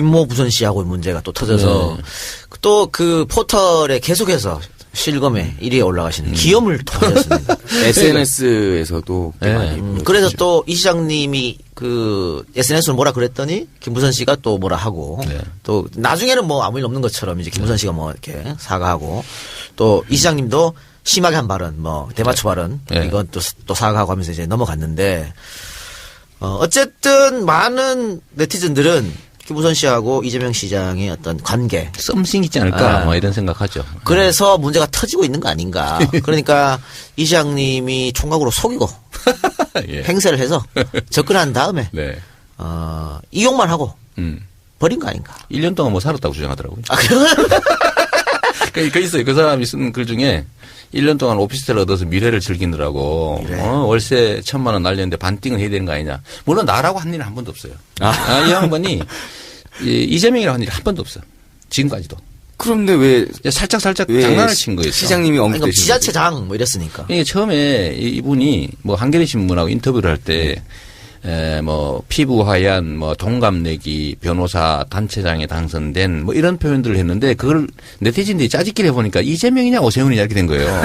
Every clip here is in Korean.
김모 부선 씨하고 문제가 또 터져서 네. 또그 포털에 계속해서 실검에 1위에 올라가시는 기염을 터졌습니다. SNS에서도 네. 많이 음, 그래서 또 이 시장님이 그 SNS로 뭐라 그랬더니 김부선 씨가 또 뭐라 하고 네. 또 나중에는 뭐 아무 일 없는 것처럼 이제 김부선 씨가 뭐 이렇게 사과하고 또 이 시장님도 심하게 한 발언 뭐 대마초 발언 네. 이건 또, 또 사과하고 하면서 이제 넘어갔는데 어, 어쨌든 많은 네티즌들은 김부선 씨하고 이재명 시장의 어떤 관계 썸씽 있지 않을까 아. 뭐 이런 생각하죠. 그래서 문제가 터지고 있는 거 아닌가. 그러니까 이 시장님이 총각으로 속이고 예. 행세를 해서 접근한 다음에 네. 어, 이용만 하고 음. 버린 거 아닌가. 1년 동안 뭐 살았다고 주장하더라고요. 아? 그, 그 있어요. 그 사람이 쓴 글 중에 1년 동안 오피스텔을 얻어서 미래를 즐기느라고 어, 월세 천만 원 날렸는데 반띵은 해야 되는 거 아니냐. 물론 나라고 한 일은 한 번도 없어요. 아, 이 양반이 이- 이재명이라고 한 일이 한 번도 없어. 지금까지도. 그런데 왜, 살짝 살짝 왜 장난을 친 거였어. 시장님이 아니, 그럼 언급되신 지자체장 뭐 이랬으니까. 이게 처음에 이- 이분이 뭐 한겨레 신문하고 인터뷰를 할 때 에, 뭐, 피부 하얀, 뭐, 동갑내기, 변호사, 단체장에 당선된, 뭐, 이런 표현들을 했는데, 그걸 네티즌들이 짜집기를 해보니까 이재명이냐, 오세훈이냐, 이렇게 된 거예요.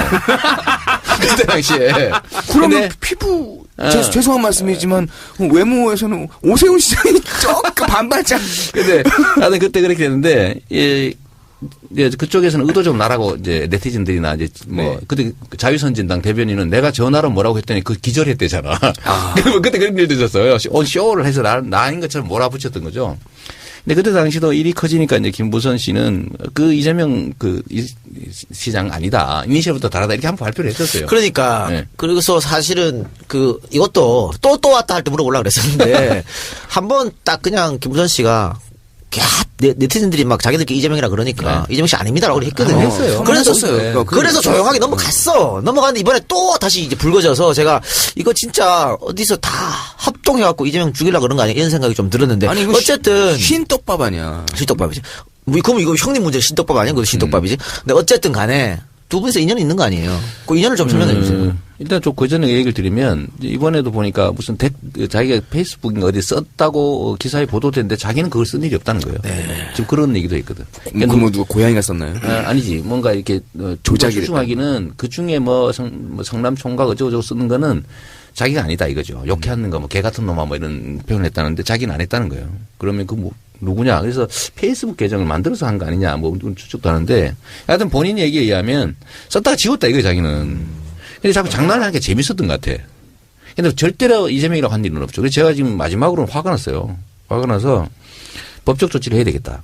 그때 당시에. 그러면 피부 어. 죄, 죄송한 말씀이지만 외모에서는 오세훈 시장이 조금 반발짝 근데 나는 그때 그렇게 됐는데 이 이제 그쪽에서는 의도적으로 나라고 이제 네티즌들이나 이제 뭐 네. 그때 자유선진당 대변인은 내가 전화로 뭐라고 했더니 그 기절했대잖아. 그러면 그때 그런 일도 있었어요. 온 쇼를 해서 나, 나인 것처럼 몰아붙였던 거죠. 근데 그때 당시도 일이 커지니까 이제 김부선 씨는 그 이재명 그 이- 시장 아니다. 이니셜부터 다르다 이렇게 한번 발표를 했었어요. 그러니까 네. 그래서 사실은 그 이것도 또 또 왔다 할 때 물어보려고 그랬었는데 한 번 딱 그냥 김부선 씨가 야, 네, 네티즌들이 막 자기들끼리 이재명이라 그러니까 이재명 씨 아닙니다라고 했거든요. 아, 했어요. 그래서 했었어요. 그래서 조용하게 넘어갔어. 넘어갔는데 이번에 또 다시 이제 불거져서 제가 이거 진짜 어디서 다 합동해갖고 이재명 죽이려 그런 거 아니야 이런 생각이 좀 들었는데 아니 어쨌든 흰 떡밥 아니야. 신떡밥이지. 뭐, 그럼 이거 형님 문제 신떡밥 아니야? 그거 신떡밥이지. 근데 어쨌든 간에 두 분이서 인연이 있는 거 아니에요? 그 인연을 좀 설명해 주세요. 음, 일단 좀 그 전에 얘기를 드리면 이번에도 보니까 무슨 데, 그 자기가 페이스북인가 어디 썼다고 기사에 보도됐는데 자기는 그걸 쓴 일이 없다는 거예요. 지금 그런 얘기도 있거든. 그러니까 그뭐 누가 고양이가 썼나요? 아, 아니지. 뭔가 이렇게 어, 조작이 추정하기는 그 중에 뭐, 성, 뭐 성남 총각 어쩌고저쩌고 쓰는 거는 자기가 아니다 이거죠. 욕해하는 거 뭐 개 같은 놈아 뭐 이런 표현을 했다는데 자기는 안 했다는 거예요. 그러면 그 뭐 누구냐. 그래서 페이스북 계정을 만들어서 한 거 아니냐 뭐 추측도 하는데 하여튼 본인 얘기에 의하면 썼다가 지웠다 이거예요 자기는. 근데 자꾸 장난을 하는 게 재밌었던 것 같아. 근데 절대로 이재명이라고 한 일은 없죠. 그래서 제가 지금 마지막으로는 화가 났어요. 화가 나서 법적 조치를 해야 되겠다.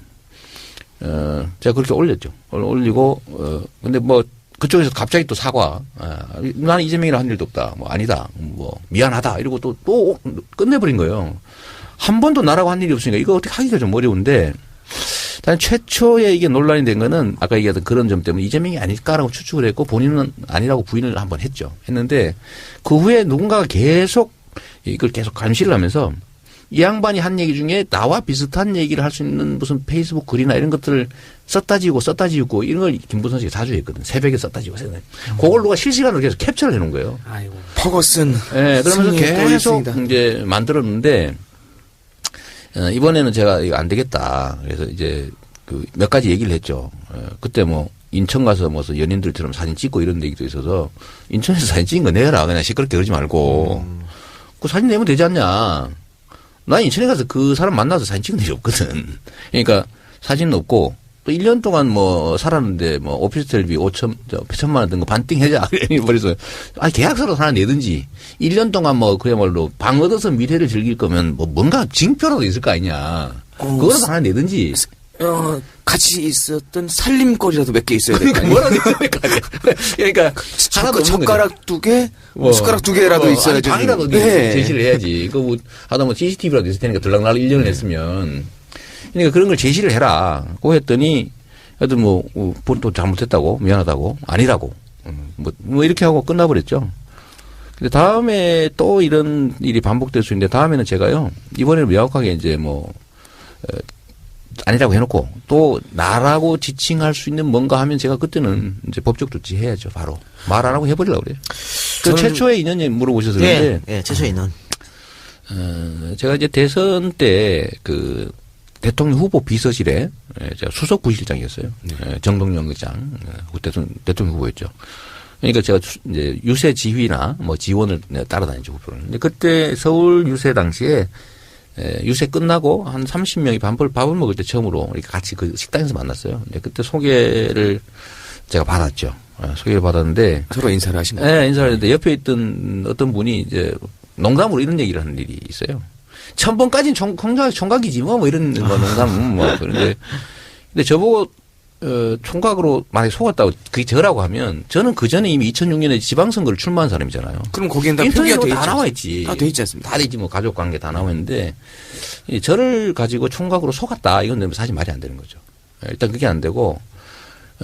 어, 제가 그렇게 올렸죠. 올- 올리고, 어, 근데 뭐, 그쪽에서 갑자기 또 사과. 아, 나는 이재명이라 한 일도 없다. 뭐, 아니다. 뭐, 미안하다. 이러고 또, 또 끝내버린 거예요. 한 번도 나라고 한 일이 없으니까 이거 어떻게 하기가 좀 어려운데, 단 최초에 이게 논란이 된 거는 아까 얘기했던 그런 점 때문에 이재명이 아닐까라고 추측을 했고 본인은 아니라고 부인을 한 번 했죠. 했는데 그 후에 누군가가 계속 이걸 계속 감시를 하면서 이 양반이 한 얘기 중에 나와 비슷한 얘기를 할 수 있는 무슨 페이스북 글이나 이런 것들을 썼다 지우고 썼다 지우고 이런 걸 김부선 씨가 자주 했거든. 새벽에 썼다 지우고 새벽에. 그걸 누가 실시간으로 계속 캡처를 해놓은 거예요. 아이고. 퍼거슨. 예, 그러면서 승리의 골 계속 있습니다. 이제 만들었는데 어, 이번에는 제가 이거 안 되겠다. 그래서 이제 그 몇 가지 얘기를 했죠. 어, 그때 뭐 인천 가서 무슨 연인들처럼 사진 찍고 이런 얘기도 있어서 인천에서 사진 찍은 거 내라. 그냥 시끄럽게 그러지 말고. 그 사진 내면 되지 않냐. 나 인천에 가서 그 사람 만나서 사진 찍은 일이 없거든. 그러니까 사진은 없고 또 1년 동안 뭐 살았는데 뭐 오피스텔비 5천, 저, 1천만 원 든 거 반띵 해자. 그래서 아니 계약서로 하나 내든지 1년 동안 뭐 그야말로 방 얻어서 미래를 즐길 거면 뭐 뭔가 징표라도 있을 거 아니냐. 그거라도 하나 내든지. 어, 같이 있었던 살림거리라도 몇 개 있어야 될거 그러니까 아니야. 뭐라도 있어야 될 거 아니야. 그러니까 하나도 없는 거죠. 젓가락 두 개, 뭐, 숟가락 두 개라도 뭐, 있어야지. 방이라도 네. 제시를 해야지. 그 뭐, 하다 뭐 CCTV라도 있을 테니까 들락날 1년을 했으면. 그러니까 그런 걸 제시를 해라. 고 했더니, 하여튼 뭐, 어, 또 잘못했다고, 미안하다고, 아니라고. 음, 뭐, 뭐 이렇게 하고 끝나버렸죠. 근데 다음에 또 이런 일이 반복될 수 있는데 다음에는 제가요, 이번에는 명확하게 이제 뭐, 어, 아니라고 해놓고 또 나라고 지칭할 수 있는 뭔가 하면 제가 그때는 이제 법적 조치 해야죠, 바로. 말 안 하고 해버리려고 그래요. 그 최초의 인연이 물어보셔서 예, 그런데 예, 최초에 있는. 어, 제가 이제 대선 때 그 대통령 후보 비서실에 예, 제가 수석 부실장이었어요. 예, 정동영 의장 예, 그 대통령, 대통령 후보였죠. 그러니까 제가 수- 이제 유세 지휘나 뭐 지원을 따라다니죠 후보를. 근데 그때 서울 유세 당시에 에, 유세 끝나고 한 30명이 밥을, 밥을 먹을 때 처음으로 같이 그 식당에서 만났어요. 근데 그때 소개를 제가 받았죠. 어, 소개를 받았는데, 서로 인사를 하신 거예요. 예, 인사를 했는데 옆에 있던 어떤 분이 이제 농담으로 이런 얘기를 하는 일이 있어요. 천번까지는 총, 총각, 총각이지 뭐, 뭐 이런 뭐 농담, 뭐. 그런데, 근데 저보고, 어, 총각으로 만약에 속았다고 그게 저라고 하면 저는 그 전에 이미 2006년에 지방선거를 출마한 사람이잖아요. 그럼 거기엔 다 표기가 돼다 있지. 나와 있지. 다 돼 있지 않습니까? 다 되지 뭐 가족 관계 다 나와 있는데 이 저를 가지고 총각으로 속았다 이건 사실 말이 안 되는 거죠. 예, 일단 그게 안 되고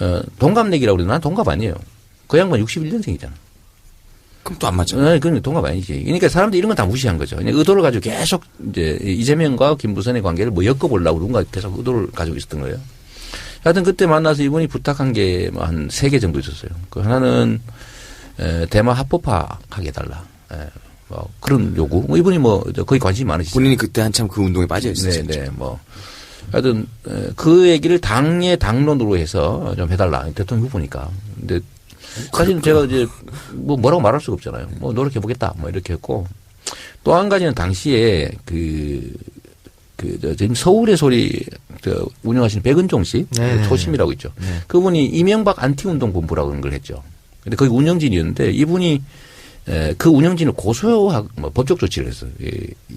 어, 동갑내기라고 그러는데 난 동갑 아니에요. 그 양반 61년생이잖아. 그럼 또 안 맞죠. 네, 그건 동갑 아니지. 그러니까 사람들이 이런 건 다 무시한 거죠. 그냥 의도를 가지고 계속 이제 이재명과 김부선의 관계를 뭐 엮어보려고 누군가 계속 의도를 가지고 있었던 거예요. 하여튼 그때 만나서 이분이 부탁한 게뭐한세 개 정도 있었어요. 그 하나는 에, 대마 합법화 하게 해달라. 에, 뭐 그런 요구. 뭐 이분이 뭐 거의 관심이 많으시죠. 본인이 그때 한참 그 운동에 빠져 네, 있었죠. 네, 뭐. 하여튼, 에, 그 얘기를 당의 당론으로 해서 좀 해달라. 대통령 후보니까. 근데 사실은 제가 이제 뭐 뭐라고 말할 수가 없잖아요. 뭐 노력해 보겠다. 뭐 이렇게 했고. 또 한 가지는 당시에 그, 그, 저, 지금 서울의 소리, 저, 운영하시는 백은종 씨. 네. 초심이라고 있죠. 네. 그분이 이명박 안티운동본부라고 하는 걸 했죠. 근데 거기 운영진이었는데 이분이 에, 그 운영진을 고소하고 뭐 법적 조치를 했어요. 이, 이,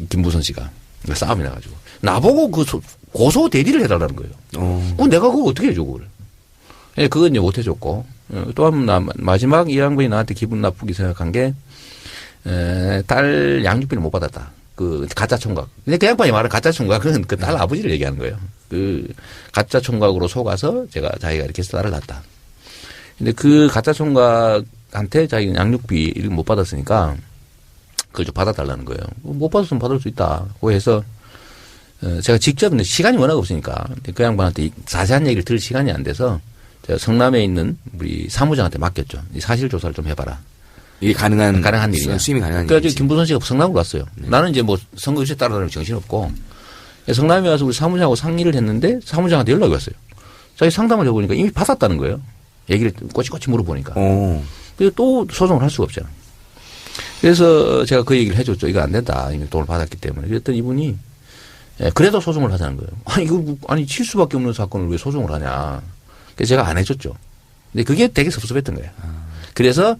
이 김부선 씨가 그러니까 싸움이 나가지고 나보고 그 소- 고소 대리를 해달라는 거예요. 어. 그 내가 그거 어떻게 해줘 그걸? 예, 그건 이제 못 해줬고 또한번 마지막 이 양반이 나한테 기분 나쁘게 생각한 게 에, 딸 양육비를 못 받았다. 그 가짜 총각. 근데 그 양반이 말하는 가짜 총각은 그 딸 아버지를 얘기하는 거예요. 그 가짜 총각으로 속아서 제가 자기가 이렇게 해서 딸을 낳았다. 근데 그 가짜 총각한테 자기는 양육비를 못 받았으니까 그걸 좀 받아달라는 거예요. 못 받았으면 받을 수 있다. 고 해서 어, 제가 직접 근데 시간이 워낙 없으니까 그 양반한테 이 자세한 얘기를 들을 시간이 안 돼서 제가 성남에 있는 우리 사무장한테 맡겼죠. 이 사실 조사를 좀 해봐라. 이게 가능한 가능한 일이냐. 수임이 가능한 그래가지고 일이지. 김부선 씨가 성남으로 갔어요. 나는 이제 뭐 선거 유세 따라다니면 정신 없고 성남에 와서 우리 사무장하고 상의를 했는데 사무장한테 연락이 왔어요. 자기 상담을 해보니까 이미 받았다는 거예요. 얘기를 꼬치꼬치 물어보니까. 어. 그래서 또 소송을 할 수가 없잖아. 그래서 제가 그 얘기를 해줬죠. 이거 안 된다. 이미 돈을 받았기 때문에. 그랬더니 이분이 예, 그래도 소송을 하자는 거예요. 아니, 이거, 뭐- 아니, 칠 수밖에 없는 사건을 왜 소송을 하냐. 그래서 제가 안 해줬죠. 근데 그게 되게 섭섭했던 거예요. 그래서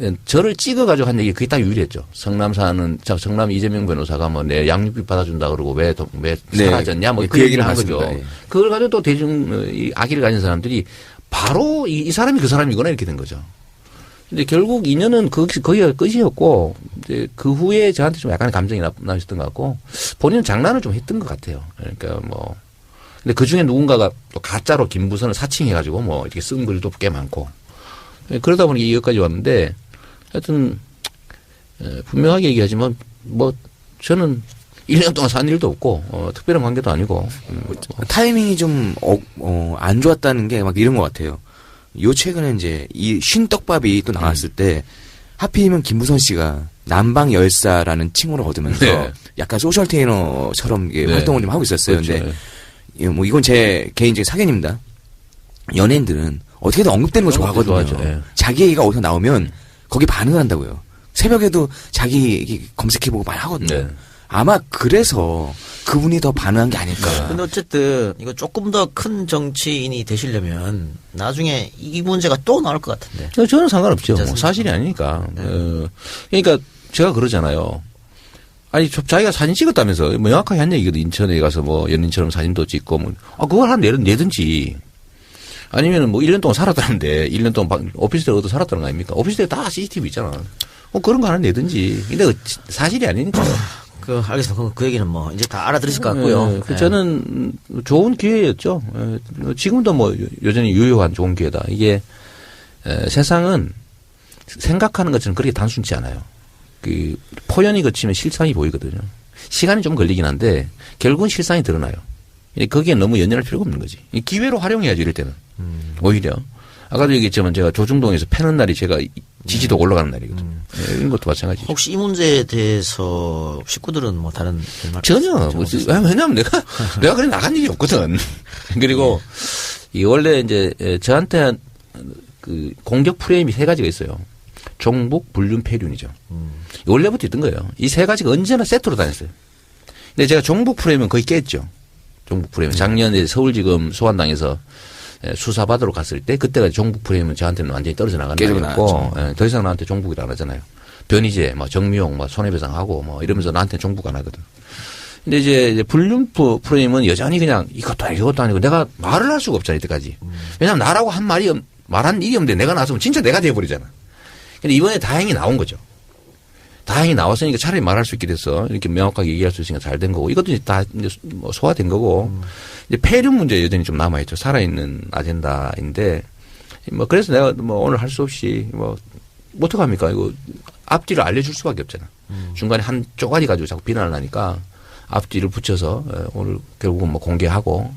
예, 저를 찍어가지고 한 얘기 그게 딱 유일했죠. 성남 사는, 저 성남 이재명 변호사가 뭐 내 양육비 받아준다 그러고 왜, 도- 왜 네. 사라졌냐 뭐그그 얘기를 한 거죠. 맞습니다. 예. 그걸 가지고 또 대중, 어, 이 악의를 가진 사람들이 바로 이, 이 사람이 그 사람이구나 이렇게 된 거죠. 근데 결국 인연은 그, 거기가 끝이었고, 이제 그 후에 저한테 좀 약간의 감정이 나- 남으셨던 것 같고, 본인은 장난을 좀 했던 것 같아요. 그러니까 뭐, 근데 그 중에 누군가가 또 가짜로 김부선을 사칭해가지고 뭐 이렇게 쓴 글도 꽤 많고, 예, 그러다 보니 여기까지 왔는데, 하여튼, 에, 분명하게 얘기하지만, 뭐, 저는 1년 동안 산 일도 없고, 어, 특별한 관계도 아니고, 음, 뭐, 타이밍이 좀, 어, 어, 안 좋았다는 게 막 이런 것 같아요. 요 최근에 이제 이 쉰떡밥이 또 나왔을 음. 때 하필이면 김부선 씨가 남방 열사라는 칭호를 얻으면서 네. 약간 소셜 테이너처럼 네. 활동을 좀 하고 있었어요. 그렇죠. 근데 예, 뭐 이건 제 개인적인 사견입니다. 연예인들은 어떻게든 언급되는 것도 좋아하거든요. 좋아하죠. 예. 자기 얘기가 어디서 나오면 거기 반응을 한다고요. 새벽에도 자기 얘기 검색해보고 많이 하거든요. 네. 아마 그래서 그분이 더 반응한 게 아닐까. 네. 근데 어쨌든 이거 조금 더 큰 정치인이 되시려면 나중에 이 문제가 또 나올 것 같은데. 저- 저는 상관없죠. 뭐. 사실이 아니니까. 어, 그러니까 제가 그러잖아요. 아니, 저- 자기가 사진 찍었다면서 명확하게 한 얘기거든. 인천에 가서 뭐 연인처럼 사진도 찍고 뭐. 아, 그걸 한 내든 내든지. 아니면은 뭐 1년 동안 살았다는데 1년 동안 방- 오피스텔 얻어 살았다는 거 아닙니까? 오피스텔 다 CCTV 있잖아. 어, 그런 거 하나 내든지. 근데 그 사실이 아니니까. 그 알겠습니다. 그, 그 얘기는 뭐 이제 다 알아들으실 것 같고요. 예, 그 예. 저는 좋은 기회였죠. 예, 지금도 뭐 여전히 유효한 좋은 기회다. 이게 에, 세상은 생각하는 것처럼 그렇게 단순치 않아요. 그 포연이 거치면 실상이 보이거든요. 시간이 좀 걸리긴 한데 결국은 실상이 드러나요. 예, 거기에 너무 연연할 필요가 없는 거지. 이 기회로 활용해야지 이럴 때는 음. 오히려 아까도 얘기했지만 제가 조중동에서 패는 날이 제가 이- 지지도 가 올라가는 날이거든요. 예, 이런 것도 마찬가지죠. 혹시 이 문제에 대해서 식구들은 뭐 다른 말 전혀. 뭐? 왜냐면 내가, 내가 그래 나간 일이 없거든. 그리고 이 원래 이제 에, 저한테 한그 공격 프레임이 세 가지가 있어요. 종북, 불륜, 폐륜이죠. 원래부터 있던 거예요. 이 세 가지가 언제나 세트로 다녔어요. 근데 제가 종북 프레임은 거의 깼죠. 종북 프레임은. 작년에 서울지검 소환당해서 에, 수사받으러 갔을 때 그때가 종북 프레임은 저한테는 완전히 떨어져 나간 날이었고 예, 더 이상 나한테 종북이라 안 하잖아요. 변희재, 뭐 정미용, 뭐 손해배상하고 뭐 이러면서 나한테 종북 안 하거든. 근데 이제 이제 불륜 프- 프레임은 여전히 그냥 이것도 아니고 이것도 아니고 내가 말을 할 수가 없잖아 이때까지. 왜냐하면 나라고 한 말이 없- 말한 일이 없는데 내가 나서면 진짜 내가 돼버리잖아. 근데 이번에 다행히 나온 거죠. 다행히 나왔으니까 차라리 말할 수 있게 됐어. 이렇게 명확하게 얘기할 수 있으니까 잘 된 거고. 이것도 이제 다 이제 뭐 소화된 거고. 이제 폐륜 문제 여전히 좀 남아있죠. 살아있는 아젠다인데. 뭐 그래서 내가 뭐 오늘 할 수 없이 뭐 어떡합니까? 이거 앞뒤를 알려줄 수밖에 없잖아. 중간에 한 쪼가리 가지고 자꾸 비난을 하니까 앞뒤를 붙여서 에, 오늘 결국은 뭐 공개하고.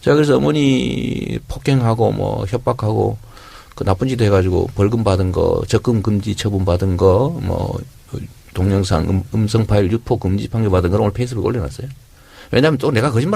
제가 그래서 어머니 폭행하고 뭐 협박하고 그 나쁜 짓 해가지고 벌금 받은 거, 적금 금지 처분 받은 거, 뭐 동영상 음, 음성 파일 유포 금지 판결 받은 걸 오늘 페이스북에 올려놨어요. 왜냐하면 또 내가 거짓말